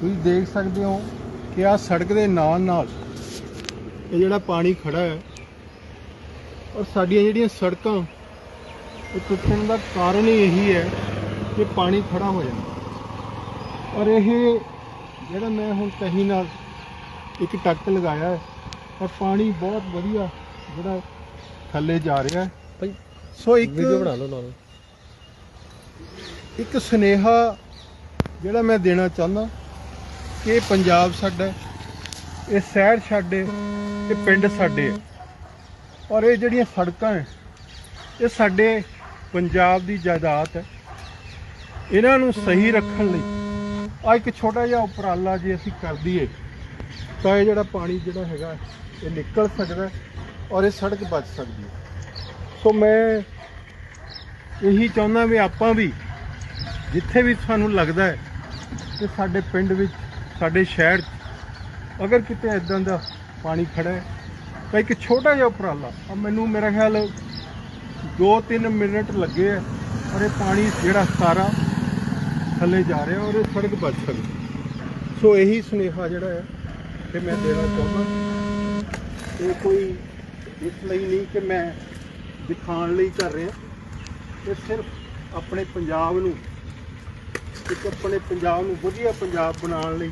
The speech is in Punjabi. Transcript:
ਤੁਸੀਂ ਦੇਖ ਸਕਦੇ ਹੋ ਕਿ ਆ ਸੜਕ ਦੇ ਨਾਲ ਨਾਲ ਇਹ ਜਿਹੜਾ ਪਾਣੀ ਖੜਾ ਹੈ ਔਰ ਸਾਡੀਆਂ ਜਿਹੜੀਆਂ ਸੜਕਾਂ ਇਹ ਟੁੱਟਣ ਦਾ ਕਾਰਨ ਹੀ ਇਹੀ ਹੈ ਕਿ ਪਾਣੀ ਖੜਾ ਹੋ ਜਾਂਦਾ। ਔਰ ਇਹ ਜਿਹੜਾ ਮੈਂ ਹੁਣ ਕਹੀ ਨਾਲ ਇੱਕ ਟੱਕ ਲਗਾਇਆ ਹੈ ਔਰ ਪਾਣੀ ਬਹੁਤ ਵਧੀਆ ਜਿਹੜਾ ਥੱਲੇ ਜਾ ਰਿਹਾ ਹੈ। ਭਾਈ ਸੋ ਇੱਕ ਵੀਡੀਓ ਬਣਾ ਲਓ ਨਾਲ। ਇੱਕ ਸੁਨੇਹਾ ਜਿਹੜਾ ਮੈਂ ਦੇਣਾ ਚਾਹੁੰਦਾ ਇਹ ਪੰਜਾਬ ਸਾਡਾ ਇਹ ਸ਼ਹਿਰ ਸਾਡੇ ਇਹ ਪਿੰਡ ਸਾਡੇ ਹੈ। ਔਰ ਇਹ ਜਿਹੜੀਆਂ ਸੜਕਾਂ ਹੈ, ਇਹ ਸਾਡੇ ਪੰਜਾਬ ਦੀ ਜਾਇਦਾਦ ਹੈ। ਇਹਨਾਂ ਨੂੰ ਸਹੀ ਰੱਖਣ ਲਈ ਆ ਇੱਕ ਛੋਟਾ ਜਿਹਾ ਉਪਰਾਲਾ ਜੇ ਅਸੀਂ ਕਰ ਦਈਏ, ਤਾਂ ਇਹ ਜਿਹੜਾ ਪਾਣੀ ਜਿਹੜਾ ਹੈਗਾ ਇਹ ਨਿਕਲ ਸਕਦਾ ਔਰ ਇਹ ਸੜਕ ਬਚ ਸਕਦੀ ਹੈ। ਸੋ ਮੈਂ ਇਹੀ ਚਾਹੁੰਦਾ ਵੀ ਆਪਾਂ ਵੀ ਜਿੱਥੇ ਵੀ ਸਾਨੂੰ ਲੱਗਦਾ ਹੈ ਕਿ ਸਾਡੇ ਪਿੰਡ ਵਿੱਚ ਸਾਡੇ ਸ਼ਹਿਰ 'ਚ ਅਗਰ ਕਿਤੇ ਇਦਾਂ ਦਾ ਪਾਣੀ ਖੜਾ ਹੈ, ਤਾਂ ਇੱਕ ਛੋਟਾ ਜਿਹਾ ਉਪਰਾਲਾ। ਆ ਮੈਨੂੰ ਮੇਰਾ ਖਿਆਲ 2-3 ਮਿੰਟ ਲੱਗੇ ਹੈ ਔਰ ਇਹ ਪਾਣੀ ਜਿਹੜਾ ਸਾਰਾ ਥੱਲੇ ਜਾ ਰਿਹਾ ਔਰ ਇਹ ਸੜਕ ਬਚ ਸਕਦੀ ਸੋ ਇਹੀ ਸੁਨੇਹਾ ਜਿਹੜਾ ਹੈ ਕਿ ਮੈਂ ਦੇਣਾ ਚਾਹੁੰਦਾ। ਇਹ ਕੋਈ ਇਸ ਲਈ ਨਹੀਂ ਕਿ ਮੈਂ ਦਿਖਾਉਣ ਲਈ ਕਰ ਰਿਹਾ। ਇਹ ਸਿਰਫ ਆਪਣੇ ਪੰਜਾਬ ਨੂੰ, ਇੱਕ ਆਪਣੇ ਪੰਜਾਬ ਨੂੰ ਵਧੀਆ ਪੰਜਾਬ ਬਣਾਉਣ ਲਈ